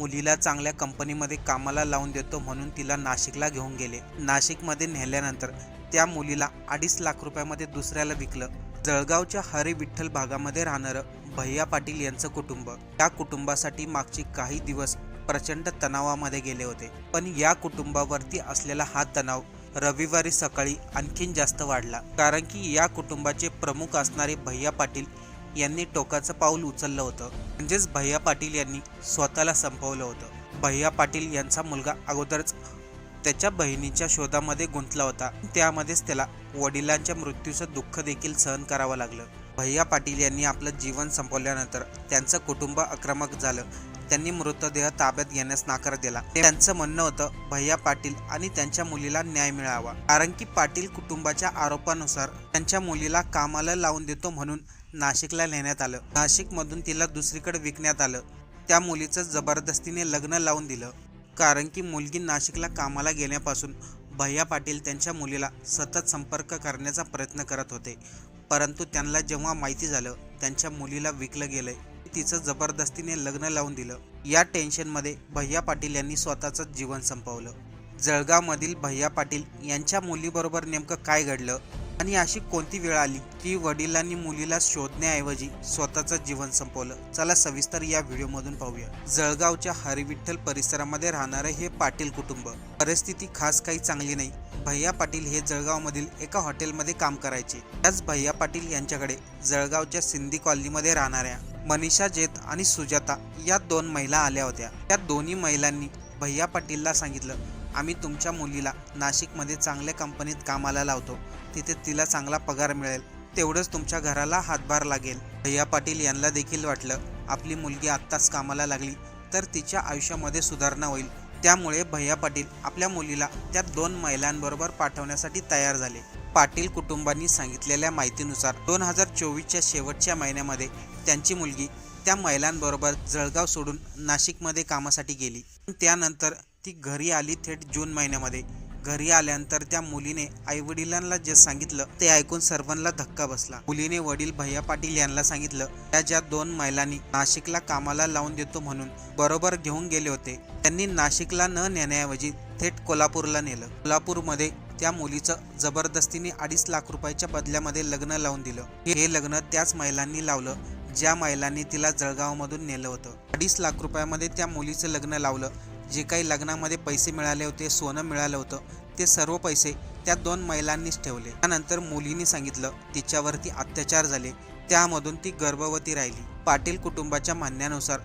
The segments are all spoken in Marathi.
मुलीला चांगल्या कंपनीमध्ये कामाला लावून देतो म्हणून तिला नाशिकला घेऊन गेले. नाशिकमध्ये नेल्यानंतर त्या मुलीला अडीच लाख रुपयामध्ये दुसऱ्याला विकलं. जळगावच्या हरी विठ्ठल भागामध्ये राहणारं भैया पाटील यांचं कुटुंब. त्या कुटुंबासाठी मागची काही दिवस प्रचंड तणावामध्ये गेले होते. पण या कुटुंबावरती असलेला हा तणाव रविवारी सकाळी आणखीन जास्त वाढला. कारण की या कुटुंबाचे प्रमुख असणारे भैया पाटील यांनी टोकाचं पाऊल उचललं होतं. म्हणजेच भैया पाटील यांनी स्वतःला संपवलं होतं. भैया पाटील यांचा मुलगा अगोदरच त्याच्या बहिणीच्या शोधामध्ये गुंतला होता. त्यामध्येच त्याला वडिलांच्या मृत्यूचं दुःख देखील सहन करावं लागलं. भैया पाटील यांनी आपलं जीवन संपवल्यानंतर त्यांचं कुटुंब आक्रमक झालं. त्यांनी मृतदेह ताब्यात घेण्यास नाकार दिला. त्यांचं म्हणणं होतं भैया पाटील आणि त्यांच्या मुलीला न्याय मिळावा. कारण की पाटील कुटुंबाच्या आरोपानुसार त्यांच्या मुलीला कामाला लावून देतो म्हणून नाशिकला नेण्यात आलं. नाशिकमधून तिला दुसरीकडे विकण्यात आलं. त्या मुलीचं जबरदस्तीने लग्न लावून दिलं. कारण की मुलगी नाशिकला कामाला गेल्यापासून भैया पाटील त्यांच्या मुलीला सतत संपर्क करण्याचा प्रयत्न करत होते. परंतु त्यांना जेव्हा माहिती झालं त्यांच्या मुलीला विकलं गेलंय तिचं जबरदस्तीने लग्न लावून दिलं. या टेन्शनमध्ये भैया पाटील यांनी स्वतःचं जीवन संपवलं. जळगावमधील भैया पाटील यांच्या मुलीबरोबर नेमकं काय घडलं आणि अशी कोणती वेळ आली की वडिलांनी मुलीला शोधण्याऐवजी स्वतःचं जीवन संपवलं? चला सविस्तर या व्हिडिओमधून पाहूया. जळगावच्या हरिविठ्ठल परिसरामध्ये राहणारे हे पाटील कुटुंब. परिस्थिती खास काही चांगली नाही. भैया पाटील हे जळगावमधील एका हॉटेलमध्ये काम करायचे. त्याच भैया पाटील यांच्याकडे जळगावच्या सिंधी कॉलनीमध्ये राहणाऱ्या मनीषा जेत आणि सुजाता या दोन महिला आल्या होत्या. त्या दोन्ही महिलांनी भैया पाटीलला सांगितलं आम्ही तुमच्या मुलीला नाशिकमध्ये चांगल्या कंपनीत कामाला लावतो. तिथे तिला चांगला पगार मिळेल. तेवढंच तुमच्या घराला हातभार लागेल. भैया पाटील यांना देखील वाटलं आपली मुलगी आत्ताच कामाला लागली तर तिच्या आयुष्यामध्ये सुधारणा होईल. त्यामुळे भैया पाटील आपल्या मुलीला त्या दोन महिलांबरोबर पाठवण्यासाठी तयार झाले. पाटील कुटुंबांनी सांगितलेल्या माहितीनुसार दोन हजार चोवीसच्या शेवटच्या महिन्यामध्ये त्यांची मुलगी त्या महिलांबरोबर जळगाव सोडून नाशिकमध्ये कामासाठी गेली. त्यानंतर ती घरी आली थेट जून महिन्यामध्ये. घरी आल्यानंतर त्या मुलीने आईवडिलांना जे सांगितलं ते ऐकून सर्वांना धक्का बसला. मुलीने वडील भैया पाटील यांना सांगितलं त्या ज्या दोन महिलांनी नाशिकला कामाला लावून देतो म्हणून बरोबर घेऊन गेले होते त्यांनी नाशिकला न नेण्याऐवजी थेट कोल्हापूरला नेलं. कोल्हापूरमध्ये त्या मुलीचं जबरदस्तीने अडीच लाख रुपयाच्या बदल्यामध्ये लग्न लावून दिलं. हे लग्न त्याच महिलांनी लावलं ज्या महिलांनी तिला जळगावमधून नेलं होतं. अडीच लाख रुपयामध्ये त्या मुलीचं लग्न लावलं जे काही लग्नामध्ये पैसे मिळाले होते सोनं मिळालं होतं ते सर्व पैसे त्या दोन महिलांनीच ठेवले. त्यानंतर मुलीने सांगितलं तिच्यावरती अत्याचार झाले. त्यामधून ती गर्भवती राहिली. पाटील कुटुंबाच्या म्हणण्यानुसार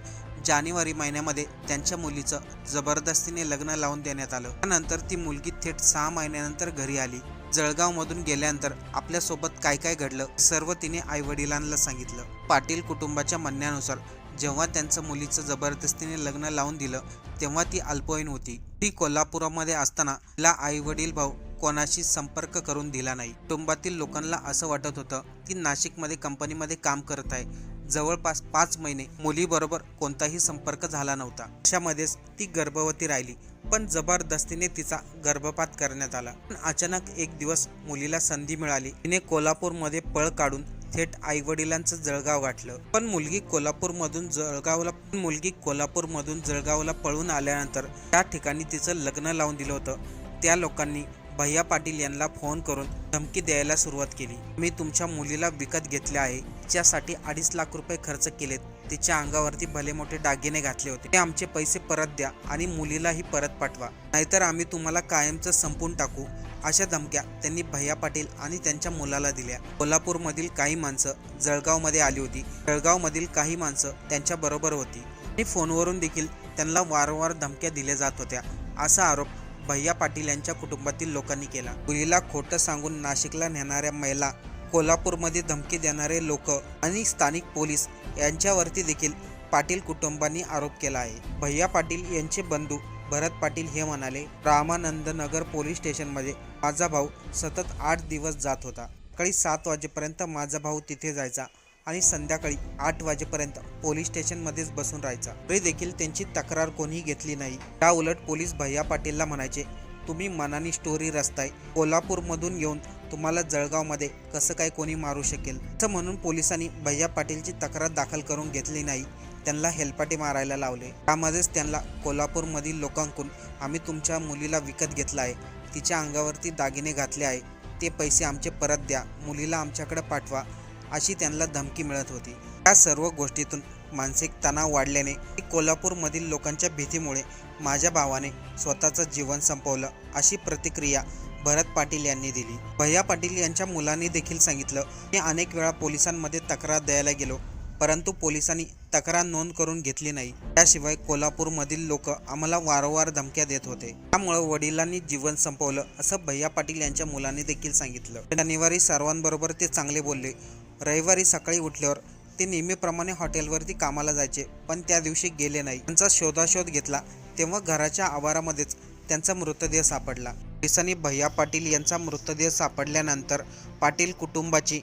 जानेवारी महिन्यामध्ये त्यांच्या मुलीचं जबरदस्तीने लग्न लावून देण्यात आलं. त्यानंतर ती मुलगी थेट सहा महिन्यानंतर घरी आली. जळगावमधून गेल्यानंतर आपल्यासोबत काय काय घडलं सर्व तिने आईवडिलांना सांगितलं. पाटील कुटुंबाच्या म्हणण्यानुसार जेव्हा त्यांचं मुलीचं जबरदस्तीने लग्न लावून दिलं तेव्हा ती अल्पवयीन होती. ती कोल्हापुरामध्ये असताना तिला आई वडील भाऊ कोणाशी संपर्क करून दिला नाही. कुटुंबातील लोकांना असं वाटत होतं ती नाशिकमध्ये कंपनीमध्ये काम करत आहे. जवळपास पाच महिने मुलीबरोबर कोणताही संपर्क झाला नव्हता. अशामध्येच ती गर्भवती राहिली पण जबरदस्तीने तिचा गर्भपात करण्यात आला. पण अचानक एक दिवस मुलीला संधी मिळाली. तिने कोल्हापूरमध्ये पळ काढून थेट आईवडिलांचं जळगाव गाठलं. पण मुलगी कोल्हापूरमधून जळगावला मुलगी कोल्हापूरमधून जळगावला पळून आल्यानंतर त्या ठिकाणी तिचं लग्न लावून दिलं होतं. त्या लोकांनी भैया पाटील यांना फोन करून धमकी द्यायला सुरुवात केली. मी तुमच्या मुलीला विकत घेतले आहे. तिच्यासाठी अडीच लाख रुपये खर्च केलेत. तिच्या अंगावरती भले मोठे दागिने घातले होते. ते आमचे पैसे परत द्या आणि मुलीलाही परत पाठवा. नाहीतर आम्ही तुम्हाला कायमचं संपून टाकू. अशा धमक्या त्यांनी भैया पाटील आणि त्यांच्या मुलाला दिल्या. कोल्हापूरमधील काही माणसं जळगावमध्ये आली होती. जळगावमधील काही माणसं त्यांच्या बरोबर होती. आणि फोनवरून देखील त्यांना वारंवार धमक्या दिल्या जात होत्या. असा आरोप भैया पाटील यांच्या कुटुंबातील लोकांनी केला. मुलीला खोटं सांगून नाशिकला नेणाऱ्या महिला कोल्हापूरमध्ये धमकी देणारे लोक आणि स्थानिक पोलीस यांच्यावरती देखील पाटील कुटुंबांनी आरोप केला आहे. भैया पाटील यांचे बंधू भरत पाटील हे म्हणाले रामानंद नगर पोलीस स्टेशनमध्ये माझा भाऊ सतत आठ दिवस जात होता. सकाळी सात वाजेपर्यंत माझा भाऊ तिथे जायचा आणि संध्याकाळी आठ वाजेपर्यंत पोलीस स्टेशनमध्येच बसून राहायचा. तरी देखील त्यांची तक्रार कोणीही घेतली नाही. त्या उलट पोलीस भैया पाटीलला म्हणायचे तुम्ही मनानी स्टोरी रचताय. कोल्हापूरमधून येऊन तुम्हाला जळगावमध्ये कसं काय कोणी मारू शकेल? असं म्हणून पोलिसांनी भैया पाटीलची तक्रार दाखल करून घेतली नाही. त्यांना हेलपाटे मारायला लावले. त्यामध्येच त्यांना कोल्हापूरमधील लोकांकडून आम्ही तुमच्या मुलीला विकत घेतला आहे. तिच्या अंगावरती दागिने घातले आहे ते पैसे आमचे परत द्या. मुलीला आमच्याकडे पाठवा अशी त्यांना धमकी मिळत होती. या सर्व गोष्टीतून मानसिक तणाव वाढल्याने कोल्हापूरमधील लोकांच्या भीतीमुळे माझ्या भावाने स्वतःचं जीवन संपवलं अशी प्रतिक्रिया भरत पाटील यांनी दिली. भैया पाटील यांच्या मुलांनी देखील सांगितलं मी अनेक वेळा पोलिसांमध्ये तक्रार द्यायला गेलो. परंतु पोलिसांनी तक्रार नोंद करून घेतली नाही. त्याशिवाय कोल्हापूरमधील लोक आम्हाला वारंवार धमक्या देत होते. त्यामुळे वडिलांनी जीवन संपवलं असं भैया पाटील यांच्या मुलांनी देखील सांगितलं. शनिवारी सर्वांबरोबर ते चांगले बोलले. रविवारी सकाळी उठल्यावर ते नेहमीप्रमाणे हॉटेलवरती कामाला जायचे पण त्या दिवशी गेले नाही. त्यांचा शोधाशोध घेतला तेव्हा घराच्या आवारामध्येच त्यांचा मृतदेह सापडला. पोलिसांनी भैया पाटील यांचा मृतदेह सापडल्यानंतर पाटील कुटुंबाची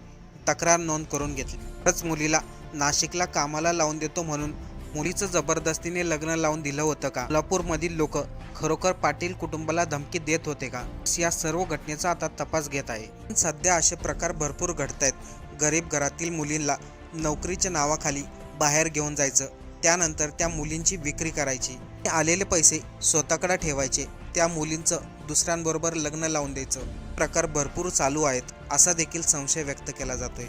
तक्रार नोंद करून घेतली. खरंच मुलीला नाशिकला कामाला लावून देतो म्हणून मुलीचं जबरदस्तीने लग्न लावून दिलं होतं का? कोल्हापूरमधील लोक खरोखर पाटील कुटुंबाला धमकी देत होते का? या सर्व घटनेचा आता तपास घेत आहे. सध्या असे प्रकार भरपूर घडत आहेत गरीब घरातील मुलींना नोकरीच्या नावाखाली बाहेर घेऊन जायचं त्यानंतर त्या मुलींची विक्री करायची ते आलेले पैसे स्वतःकडे ठेवायचे त्या मुलींचं दुसऱ्यांबरोबर लग्न लावून द्यायचं. प्रकार भरपूर चालू आहेत असा देखील संशय व्यक्त केला जातोय.